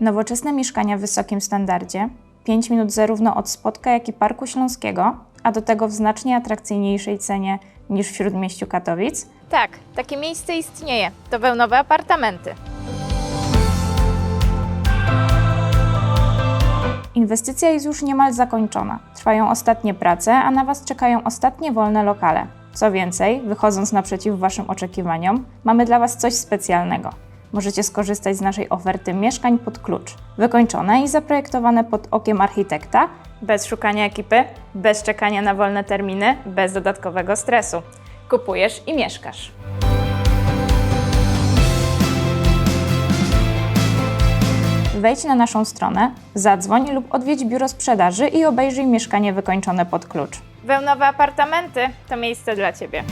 Nowoczesne mieszkania w wysokim standardzie, 5 minut zarówno od Spotka, jak i Parku Śląskiego, a do tego w znacznie atrakcyjniejszej cenie niż w Śródmieściu Katowic. Tak, takie miejsce istnieje. To wełnowe apartamenty. Inwestycja jest już niemal zakończona. Trwają ostatnie prace, a na Was czekają ostatnie wolne lokale. Co więcej, wychodząc naprzeciw Waszym oczekiwaniom, mamy dla Was coś specjalnego. Możecie skorzystać z naszej oferty mieszkań pod klucz. Wykończone i zaprojektowane pod okiem architekta, bez szukania ekipy, bez czekania na wolne terminy, bez dodatkowego stresu. Kupujesz i mieszkasz. Wejdź na naszą stronę, zadzwoń lub odwiedź biuro sprzedaży i obejrzyj mieszkanie wykończone pod klucz. Wełnowe apartamenty to miejsce dla Ciebie.